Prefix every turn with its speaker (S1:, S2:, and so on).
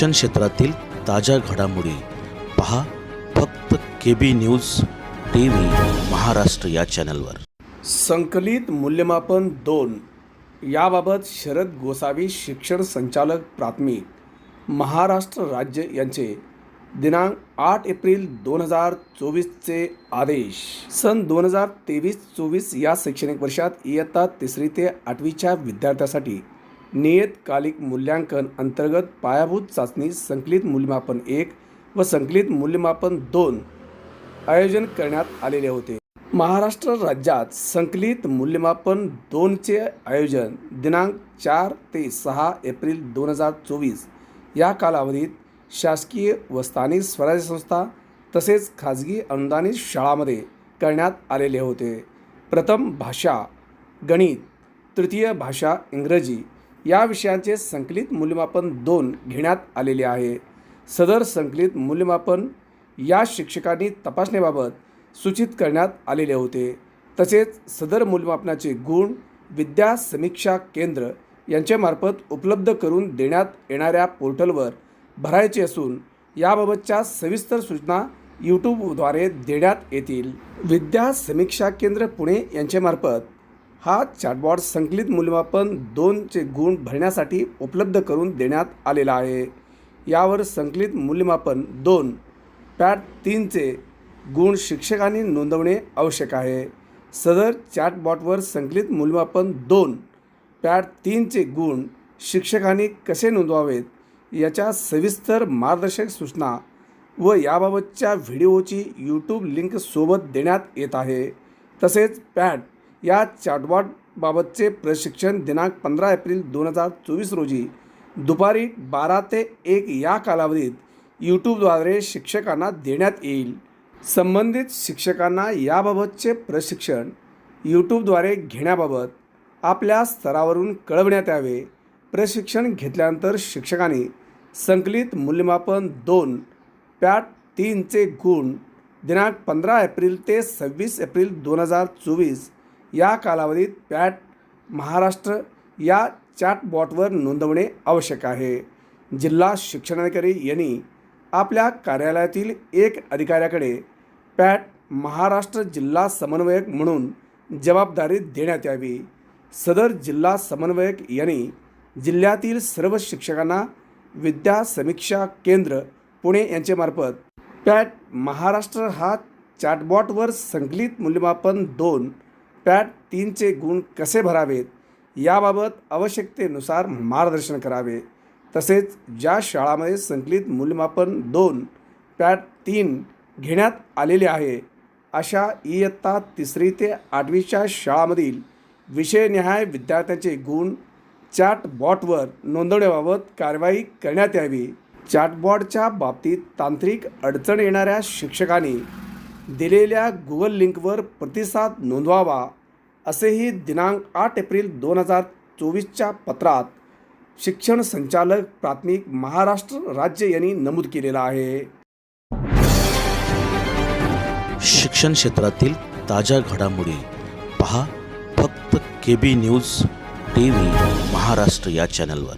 S1: शिक्षण क्षेत्रातील ताज्या घडामोडी पहा फक्त K B news T V Maharashtra या चॅनलवर.
S2: संकलित मूल्यमापन दोन. याबाबत शरद गोसावी शिक्षण संचालक प्राथमिक. महाराष्ट्र राज्य यांचे दिनांक आठ एप्रिल दोन हजार चोवीसचे आदेश. सन दोन हजार तेवीस चोवीस या शैक्षणिक वर्षात इयत्ता तिसरी ते आठवीच्या विद्यार्थ्यासाठी नियतकालिक मूल्यांकन अंतर्गत पायाभूत चाचणी संकलित मूल्यमापन एक व संकलित मूल्यमापन दोन आयोजन करण्यात आलेले होते. महाराष्ट्र राज्यात संकलित मूल्यमापन दोनचे आयोजन दिनांक चार ते सहा एप्रिल दोन हजार चोवीस या कालावधीत शासकीय व स्थानिक स्वराज्य संस्था तसेच खाजगी अनुदानित शाळामध्ये करण्यात आलेले होते. प्रथम भाषा गणित तृतीय भाषा इंग्रजी या विषयांचे संकलित मूल्यमापन दोन घेण्यात आलेले आहे. सदर संकलित मूल्यमापन या शिक्षकांनी तपासणीबाबत सूचित करण्यात आलेले होते. तसेच सदर मूल्यमापनाचे गुण विद्या समीक्षा केंद्र यांच्यामार्फत उपलब्ध करून देण्यात येणाऱ्या पोर्टलवर भरायचे असून याबाबतच्या सविस्तर सूचना यूट्यूबद्वारे देण्यात येतील. विद्या समीक्षा केंद्र पुणे यांच्यामार्फत हा चॅटबॉट संकलित मूल्यमापन दोनचे गुण भरण्यासाठी उपलब्ध करून देण्यात आलेला आहे. यावर संकलित मूल्यमापन दोन पॅट तीनचे गुण शिक्षकांनी नोंदवणे आवश्यक आहे. सदर चॅटबॉटवर संकलित मूल्यमापन दोन पॅट तीनचे गुण शिक्षकांनी कसे नोंदवावेत याच्या सविस्तर मार्गदर्शक सूचना व याबाबतच्या व्हिडिओची यूट्यूब लिंकसोबत देण्यात येत आहे. तसेच पॅट या चॅटबॉटबाबतचे प्रशिक्षण दिनांक पंधरा एप्रिल दोन हजार चोवीस रोजी दुपारी बारा ते एक या कालावधीत यूट्यूबद्वारे शिक्षकांना देण्यात येईल. संबंधित शिक्षकांना याबाबतचे प्रशिक्षण यूट्यूबद्वारे घेण्याबाबत आपल्या स्तरावरून कळवण्यात यावे. प्रशिक्षण घेतल्यानंतर शिक्षकांनी संकलित मूल्यमापन दोन पॅट तीनचे गुण दिनांक पंधरा एप्रिल ते सव्वीस एप्रिल दोन हजार चोवीस या कालावधीत पॅट महाराष्ट्र या चॅटबॉटवर नोंदवणे आवश्यक आहे. जिल्हा शिक्षणाधिकारी यांनी आपल्या कार्यालयातील एक अधिकाऱ्याकडे पॅट महाराष्ट्र जिल्हा समन्वयक म्हणून जबाबदारी देण्यात यावी. सदर जिल्हा समन्वयक यांनी जिल्ह्यातील सर्व शिक्षकांना विद्या समीक्षा केंद्र पुणे यांच्यामार्फत पॅट महाराष्ट्र हा चॅटबॉटवर संकलित मूल्यमापन दोन पॅट तीनचे गुण कसे भरावेत? याबाबत आवश्यकतेनुसार मार्गदर्शन करावे. तसेच ज्या शाळामध्ये संकलित मूल्यमापन दोन पॅट तीन घेण्यात आलेले आहे अशा इयत्ता तिसरी ते आठवीच्या शाळामधील विषयनिहाय विद्यार्थ्यांचे गुण चॅटबॉटवर नोंदवण्याबाबत कारवाई करण्यात यावी. चॅटबॉटच्या बाबतीत तांत्रिक अडचण येणाऱ्या शिक्षकांनी दिलेल्या गुगल लिंकवर प्रतिसाद नोंदवावा असेही दिनांक आठ एप्रिल दोन हजार चोवीसच्या पत्रात शिक्षण संचालक प्राथमिक महाराष्ट्र राज्य यांनी नमूद केलेलं आहे.
S1: शिक्षण क्षेत्रातील ताज्या घडामोडी पहा फक्त K B news T V Maharashtra या चॅनलवर